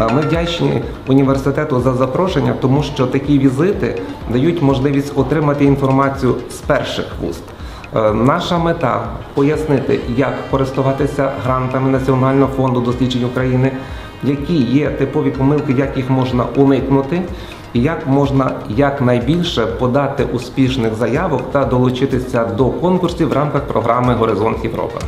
Е, Ми вдячні університету за запрошення, тому що такі візити дають можливість отримати інформацію з перших вуст. Е, Наша мета пояснити, як користуватися грантами Національного фонду досліджень України, які є типові помилки, як їх можна уникнути, і як можна якнайбільше подати успішних заявок та долучитися до конкурсів в рамках програми Горизонт Європа.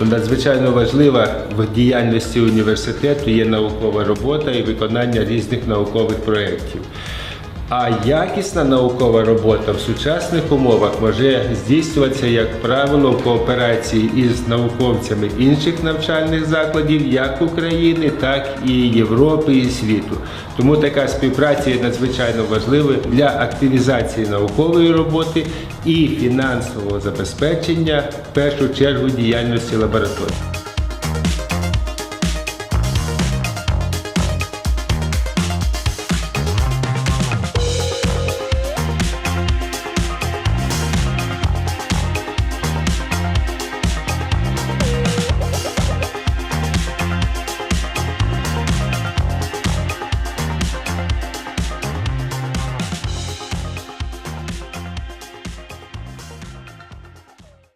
Надзвичайно важлива в діяльності університету є наукова робота і виконання різних наукових проєктів. А якісна наукова робота в сучасних умовах може здійснюватися, як правило, в кооперації із науковцями інших навчальних закладів, як України, так і Європи і світу. Тому така співпраця є надзвичайно важливою для активізації наукової роботи і фінансового забезпечення, в першу чергу, діяльності лабораторій.